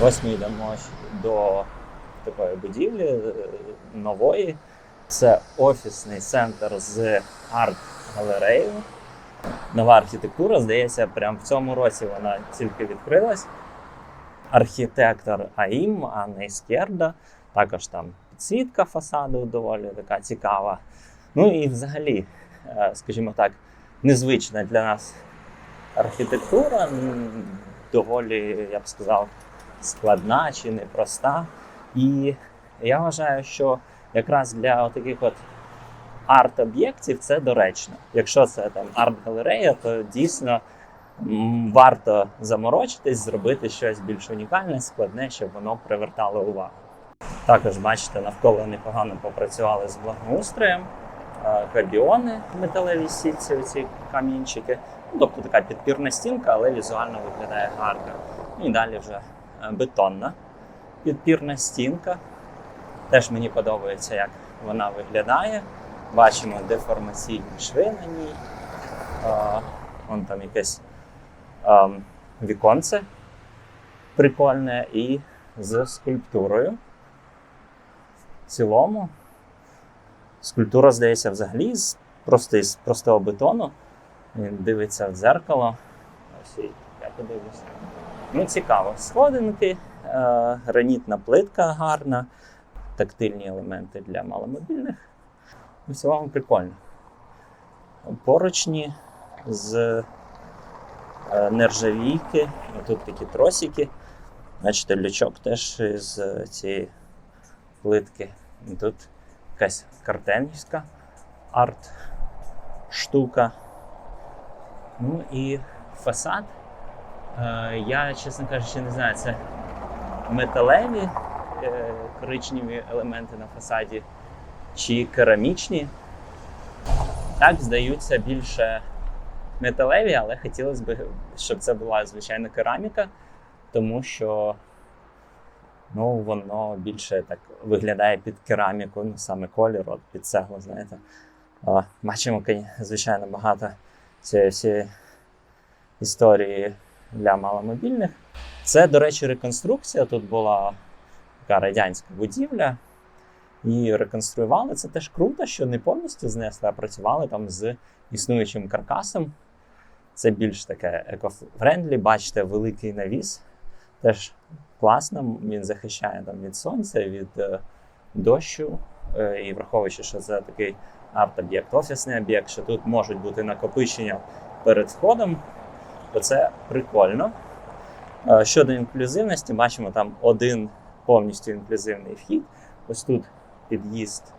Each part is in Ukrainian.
Ось ми йдемо до такої будівлі е, нової. Це офісний центр з арт-галереєю. Нова архітектура, здається, прямо в цьому році вона тільки відкрилась. Архітектор АІМ Анна Іскерда. Також там підсвітка фасаду доволі така цікава. Ну і взагалі, е, скажімо так, незвична для нас архітектура, доволі, я б сказав, складна чи непроста. І я вважаю, що якраз для таких от арт-об'єктів це доречно. Якщо це там арт-галерея, то дійсно варто заморочитись, зробити щось більш унікальне, складне, щоб воно привертало увагу. Також бачите, навколо непогано попрацювали з благоустроєм, е, габіони в металевій сітці, ці камінчики. Ну, Тобто така підпірна стінка, але візуально виглядає гарно. Ну і далі вже е, бетонна підпірна стінка. Теж мені подобається, як вона виглядає. Бачимо деформаційні шви на ній. А, вон там якесь ам, віконце прикольне і з скульптурою. В цілому скульптура, здається, взагалі з, просто із простого бетону. Він дивиться в дзеркало. Ось я подивлюся. Ну, цікаво. Сходинки, е, гранітна плитка гарна, тактильні елементи для маломобільних. В цілому прикольно. Поручні з е, нержавійки. Тут такі тросики. Бачите, лючок теж з цієї плитки. Тут якась картенівська арт-штука. Ну і фасад. Е, Я, чесно кажучи, не знаю, це металеві е, коричневі елементи на фасаді чи керамічні. Так, здаються більше металеві, але хотілося б, щоб це була звичайна кераміка, тому що ну, воно більше так виглядає під кераміку, ну саме колір, от під цеглу, знаєте. Бачимо, звичайно, багато цієї всієї історії для маломобільних. Це, до речі, реконструкція. Тут була така радянська будівля. Її реконструювали. Це теж круто, що не повністю знесли, а працювали там з існуючим каркасом. Це більш таке екофрендлі. Бачите, великий навіс. Теж класно. Він захищає там від сонця, від е, дощу. Е, і враховуючи, що це такий арт-об'єкт, офісний об'єкт, що тут можуть бути накопичення перед входом, то це прикольно. Е, Щодо інклюзивності, бачимо там один повністю інклюзивний вхід. Ось тут під'їзд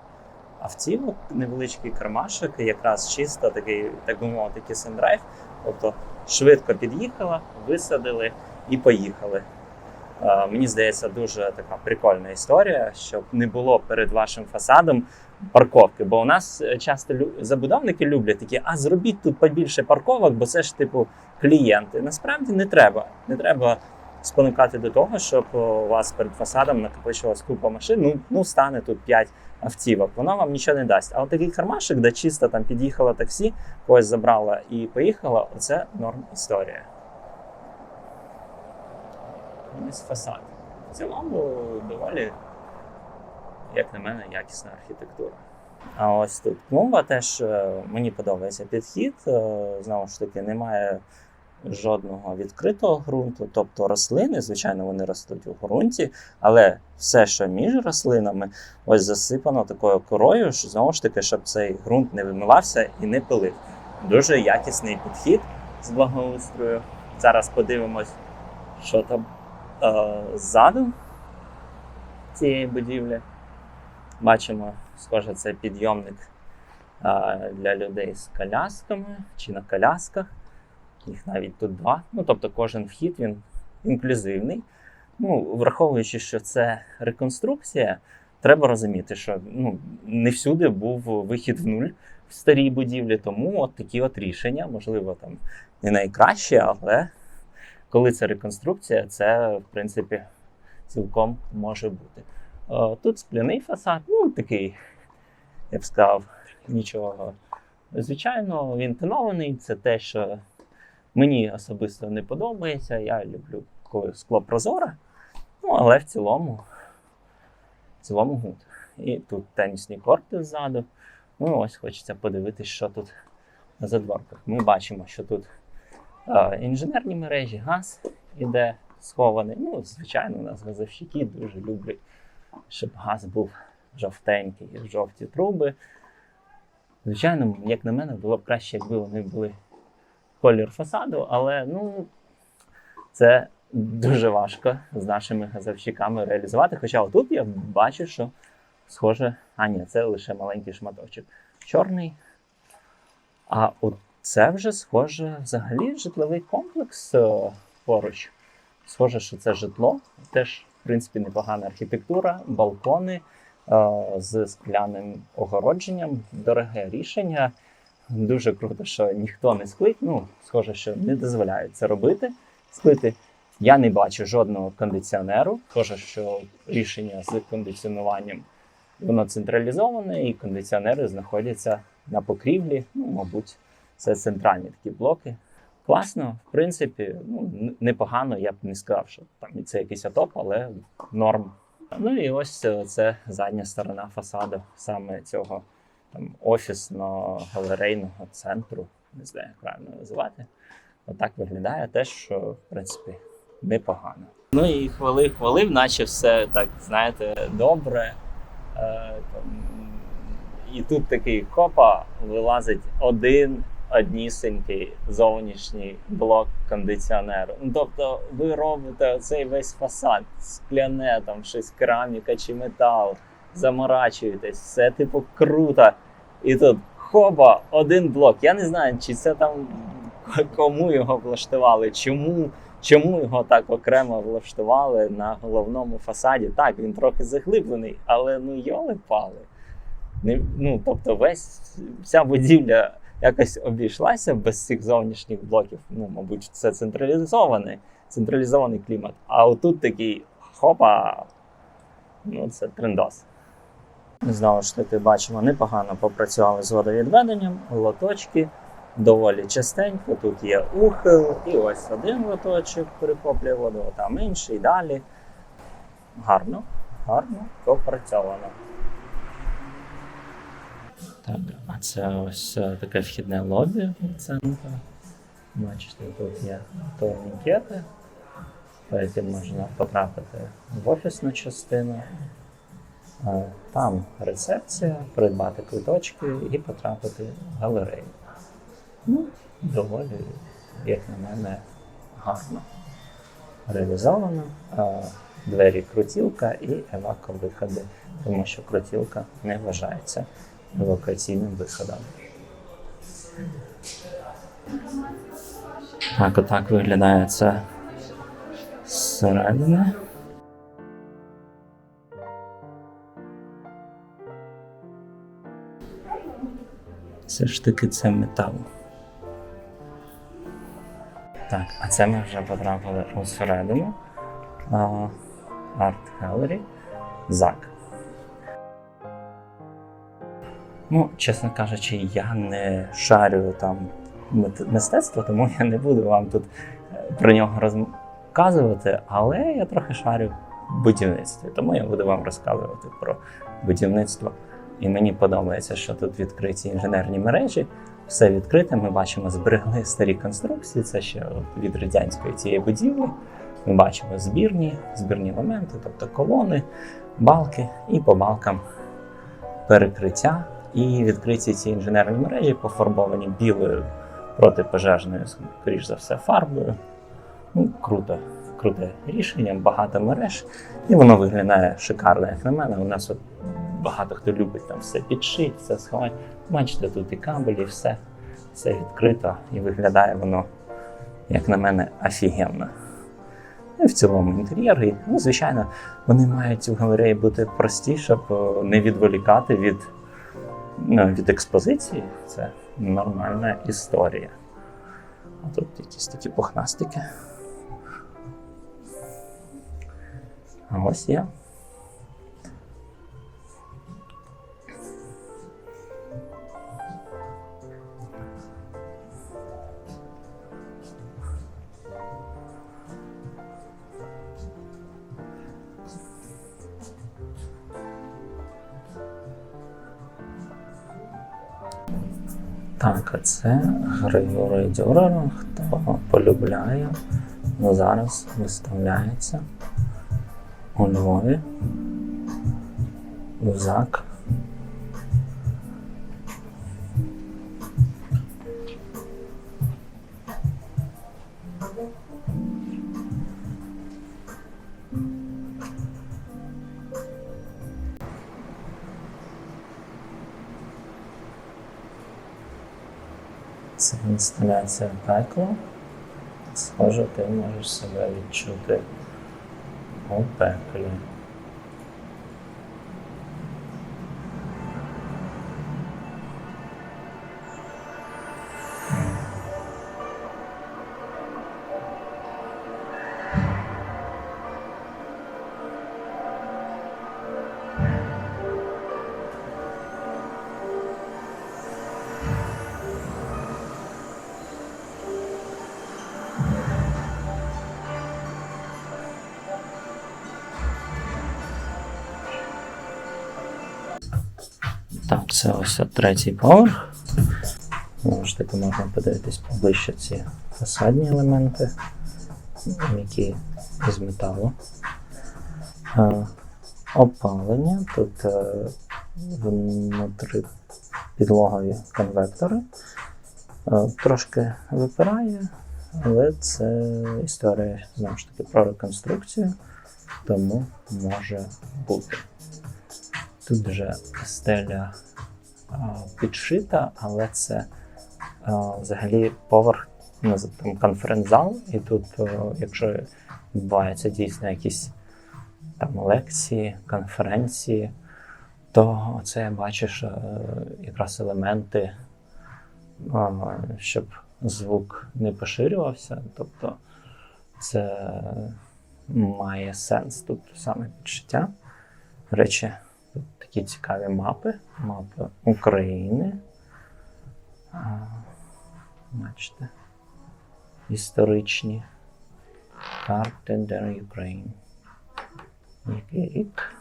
автівок, невеличкий кармашок, якраз чисто такий, так би мовити, drive. Тобто швидко під'їхала, висадили і поїхали. Е, Мені здається, дуже така прикольна історія, щоб не було перед вашим фасадом парковки. Бо у нас е, часто забудовники люблять такі, а зробіть тут побільше парковок, бо це ж типу клієнти. Насправді не треба. Не треба спонукати до того, щоб у вас перед фасадом накопичувалась купа машин. Ну, ну стане тут 5 автівок. Воно вам нічого не дасть. А от такий кармашик, де чисто там під'їхало таксі, когось забрала і поїхала, це норм історія. Ось фасад. В цілому доволі, як на мене, якісна архітектура. А ось тут клумба теж е, мені подобається підхід. Е, Знову ж таки, немає жодного відкритого ґрунту, тобто рослини, звичайно, вони ростуть у ґрунті, але все, що між рослинами, ось засипано такою корою, що, знову ж таки, щоб цей ґрунт не вимивався і не пилив. Дуже якісний підхід з благоустрою. Зараз подивимось, що там е, ззаду цієї будівлі. Бачимо, схоже, це підйомник е, для людей з колясками чи на колясках. Їх навіть тут два. Ну, тобто кожен вхід він інклюзивний. Ну, враховуючи, що це реконструкція, треба розуміти, що ну, не всюди був вихід в нуль в старій будівлі, тому от такі от рішення, можливо, там не найкраще, але коли це реконструкція, це в принципі цілком може бути. Е, Тут скляний фасад, ну такий, я б сказав, нічого. Звичайно, він тонований, це те, що мені особисто не подобається. Я люблю скло прозоре. Ну, але в цілому, в цілому гуд. І тут тенісні корти ззаду. Ну, ось хочеться подивитись, що тут на задворках. Ми бачимо, що тут е, інженерні мережі, газ іде схований. Ну, звичайно, у нас газовщики дуже люблять, щоб газ був жовтенький, жовті труби. Звичайно, як на мене, було б краще, якби вони були колір фасаду, але ну, це дуже важко з нашими газовщиками реалізувати. Хоча отут я бачу, що схоже, а ні, це лише маленький шматочок. Чорний. А от це вже схоже взагалі житловий комплекс е, поруч. Схоже, що це житло. Теж, принципі, непогана архітектура, балкони е, з скляним огородженням. Дороге рішення. Дуже круто, що ніхто не склить. Ну, схоже, що не дозволяють це робити. Склити. Я не бачу жодного кондиціонеру. Схоже, що рішення з кондиціонуванням воно централізоване, і кондиціонери знаходяться на покрівлі. Ну, мабуть, це центральні такі блоки. Класно, в принципі, ну, непогано, я б не сказав, що там це якийсь атоп, але норм. Ну і ось це, це задня сторона фасаду саме цього там, офісно-галерейного центру, не знаю, як правильно називати. Отак виглядає теж, що в принципі непогано. Ну і хвали хвалив, наче все так, знаєте, добре. Е, там, і тут такий хопа вилазить один однісінький зовнішній блок кондиціонеру. Ну, тобто ви робите оцей весь фасад, скляне, там щось кераміка чи метал, заморачуєтесь, все типу круто. І тут хоба, один блок. Я не знаю, чи це там кому його влаштували, чому, чому його так окремо влаштували на головному фасаді. Так, він трохи заглиблений, але ну йоли пали. Ну, тобто, весь вся будівля якось обійшлася без цих зовнішніх блоків. Ну, мабуть, це централізований, централізований клімат. А отут такий хопа, ну це трендос. Знову ж таки, бачимо, непогано попрацювали з водовідведенням, лоточки доволі частенько. Тут є ухил, і ось один лоточок перехоплює воду, там інший далі. Гарно, гарно попрацьовано. Так, а це ось е, таке вхідне лобі центру. Бачите, тут є турнікети. Потім можна потрапити в офісну частину. Там рецепція, придбати квиточки і потрапити в галерею. Ну, доволі, як на мене, гарно реалізовано. Двері крутілка і еваковиходи, тому що крутілка не вважається евакуаційним виходом. Так, отак виглядає це зсередини. Все ж таки це метал. Так, а це ми вже потрапили усередину. А, Art Gallery. ЗАК. Ну, чесно кажучи, я не шарю там мистецтво, тому я не буду вам тут е, про нього розказувати, але я трохи шарю в будівництві, тому я буду вам розказувати про будівництво. І мені подобається, що тут відкриті інженерні мережі, все відкрите. Ми бачимо, зберегли старі конструкції. Це ще від радянської цієї будівлі. Ми бачимо збірні, збірні елементи, тобто колони, балки, і по балкам перекриття. І відкриті ці інженерні мережі пофарбовані білою протипожежною, скоріш за все, фарбою. Ну, круто, круте рішення, багато мереж, і воно виглядає шикарно, як на мене. У нас от багато хто любить там все підшити, все сховати. Бачите, тут і кабелі, все, все відкрито, і виглядає воно, як на мене, офігенно. І в цілому інтер'єри. Ну, звичайно, вони мають в галереї бути прості, щоб е, не відволікати від, ну, від експозиції. Це нормальна історія. А тут якісь такі пухнастики. А ось я. Так, це Григорій Дюрер, хто полюбляє, ну, зараз виставляється у Львові. Узак. Це інсталяція пекла. Схоже, ти можеш себе відчути у пеклі. Так, це ось третій поверх. Знову ж таки, можна подивитись поближче ці фасадні елементи, які з металу. Опалення. Тут е, внутрі підлогові конвектори. Е, Трошки випирає, але це історія знову ж таки про реконструкцію, тому може бути. Тут вже стеля підшита, але це взагалі поверх ну, там, конференц-зал, і тут, якщо відбуваються дійсно якісь там лекції, конференції, то це бачиш е, якраз елементи, щоб звук не поширювався. Тобто це має сенс тут саме підшиття. Речі, такі цікаві мапи. Мапи України. Бачите. Історичні. Карти der Ukraine. Який рік?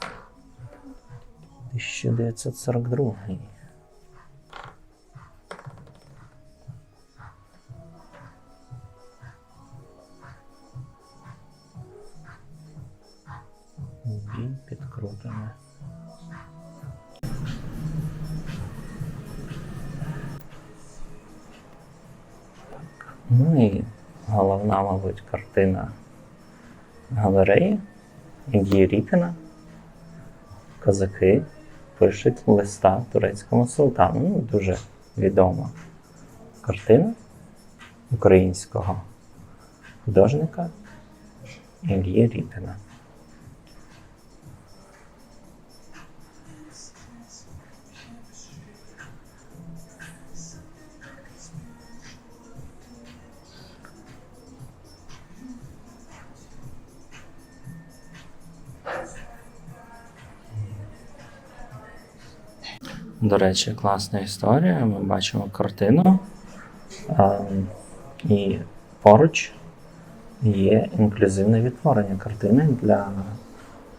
1942. Бій під крутами. Ну і головна, мабуть, картина галереї Гі Ріпіна. Козаки пишуть листа турецькому султану. Ну, дуже відома картина українського художника Ілії Ріпіна. До речі, класна історія. Ми бачимо картину. ем, І поруч є інклюзивне відтворення картини для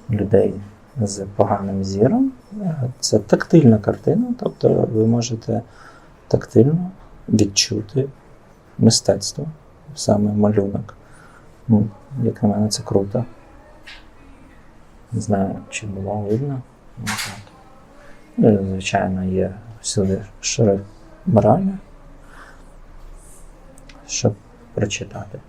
людей з поганим зіром. Е, Це тактильна картина, тобто ви можете тактильно відчути мистецтво, саме малюнок. Ну, Як на мене, це круто. Не знаю, чи було видно. Так. Ну, звичайно, є всюди шрифт Брайля, щоб прочитати.